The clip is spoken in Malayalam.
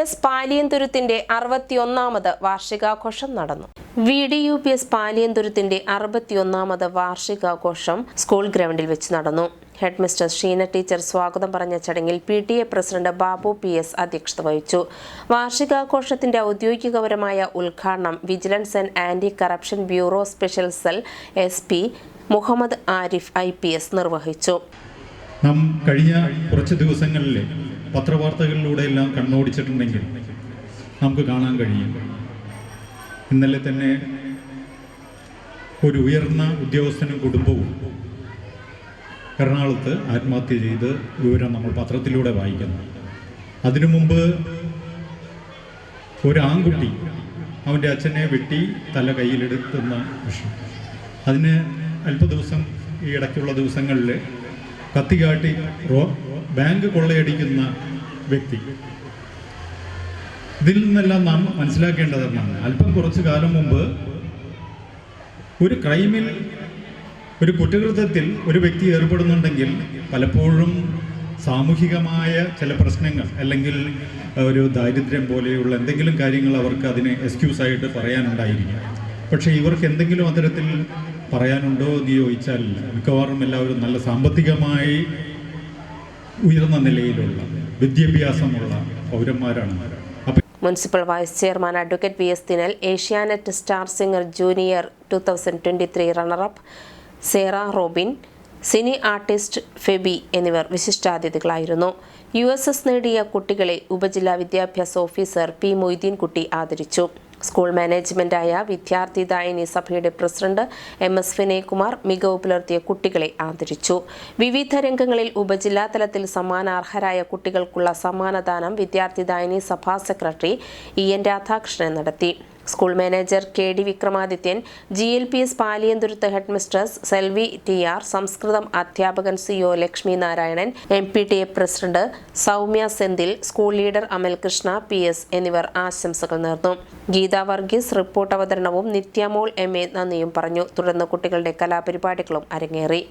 എസ് പാലിയന്തുരുത്തിന്റെ അറുപത്തിയൊന്നാമത് വാർഷികാഘോഷം നടന്നു. V D U P S പാലിയന്തുരുത്തിന്റെ അറുപത്തിയൊന്നാമത് വാർഷികാഘോഷം സ്കൂൾ ഗ്രൗണ്ടിൽ വെച്ച് നടന്നു. ഹെഡ്മിസ്റ്റർ ഷീന ടീച്ചർ സ്വാഗതം പറഞ്ഞ ചടങ്ങിൽ P T A president Babu P S അധ്യക്ഷത വഹിച്ചു. വാർഷികാഘോഷത്തിന്റെ ഔദ്യോഗികപരമായ ഉദ്ഘാടനം vigilance and anti corruption bureau special cell S P Muhammad Arif I P S നിർവഹിച്ചു. നാം കഴിഞ്ഞ കുറച്ച് ദിവസങ്ങളിൽ പത്രവാർത്തകളിലൂടെ എല്ലാം കണ്ണോടിച്ചിട്ടുണ്ടെങ്കിൽ നമുക്ക് കാണാൻ കഴിയും. ഇന്നലെ തന്നെ ഒരു ഉയർന്ന ഉദ്യോഗസ്ഥനും കുടുംബവും എറണാകുളത്ത് ആത്മഹത്യ ചെയ്ത് വിവരം നമ്മൾ പത്രത്തിലൂടെ വായിക്കുന്നു. അതിനു മുമ്പ് ഒരു ആൺകുട്ടി അവന്റെ അച്ഛനെ വെട്ടി തല കയ്യിലെടുത്തുന്ന വിഷയം. അതിന് അല്പ ദിവസം ഈ ഇടയ്ക്കുള്ള ദിവസങ്ങളിൽ കത്തികാട്ടി റോ ബാങ്ക് കൊള്ളയടിക്കുന്ന വ്യക്തി. ഇതിൽ നിന്നെല്ലാം നാം മനസ്സിലാക്കേണ്ടതെന്നാണ്. അല്പം കുറച്ചു കാലം മുമ്പ് ഒരു ക്രൈമിൽ ഒരു കുറ്റകൃത്യത്തിൽ ഒരു വ്യക്തി ഏർപ്പെടുന്നുണ്ടെങ്കിൽ പലപ്പോഴും സാമൂഹികമായ ചില പ്രശ്നങ്ങൾ അല്ലെങ്കിൽ ഒരു ദാരിദ്ര്യം പോലെയുള്ള എന്തെങ്കിലും കാര്യങ്ങൾ അവർക്ക് അതിനെ എക്സ്ക്യൂസായിട്ട് പറയാനുണ്ടായിരിക്കും. പക്ഷേ ഇവർക്ക് എന്തെങ്കിലും അത്തരത്തിൽ പറയാനുണ്ടോ എന്ന് ചോദിച്ചാൽ മിക്കവാറും എല്ലാവരും നല്ല സാമ്പത്തികമായി ഉയർന്ന നിലയിലുള്ള വിദ്യാഭ്യാസമുള്ള പൗരന്മാരാണ് municipal vice chairman advocate V S Dinal Asianet star singer junior two thousand twenty three runner up Sera Robin cine artist Febi എന്നിവർ വിശിഷ്ടാതിഥികളായിരുന്നു. യു എസ് എസ് നേടിയ കുട്ടികളെ ഉപജില്ലാ വിദ്യാഭ്യാസ ഓഫീസർ പി മൊയ്തീൻ കുട്ടി ആദരിച്ചു. സ്കൂൾ മാനേജ്മെന്റായ വിദ്യാർത്ഥി ദായിനി സഭയുടെ പ്രസിഡന്റ് എം എസ് വിനയകുമാർ മികവ് പുലർത്തിയ കുട്ടികളെ ആദരിച്ചു. വിവിധ രംഗങ്ങളിൽ ഉപജില്ലാ തലത്തിൽ സമ്മാനാർഹരായ കുട്ടികൾക്കുള്ള സമ്മാനദാനം വിദ്യാർത്ഥി ദായിനി സഭാ സെക്രട്ടറി ഇ എൻ രാധാകൃഷ്ണൻ നടത്തി. School manager K D Vikramadithyan G L P S Paliyanthuruth head mistress Selvi T R Samskritham അധ്യാപകൻ C O Lakshmi Narayanan M P T A president Soumya Senthil school leader Amal Krishna P S എന്നിവർ ആശംസകൾ നേർന്നു. ഗീത വർഗീസ് റിപ്പോർട്ട് അവതരണവും നിത്യമോൾ എം എ നന്ദിയും പറഞ്ഞു. തുടർന്ന് കുട്ടികളുടെ കലാപരിപാടികളും അരങ്ങേറി.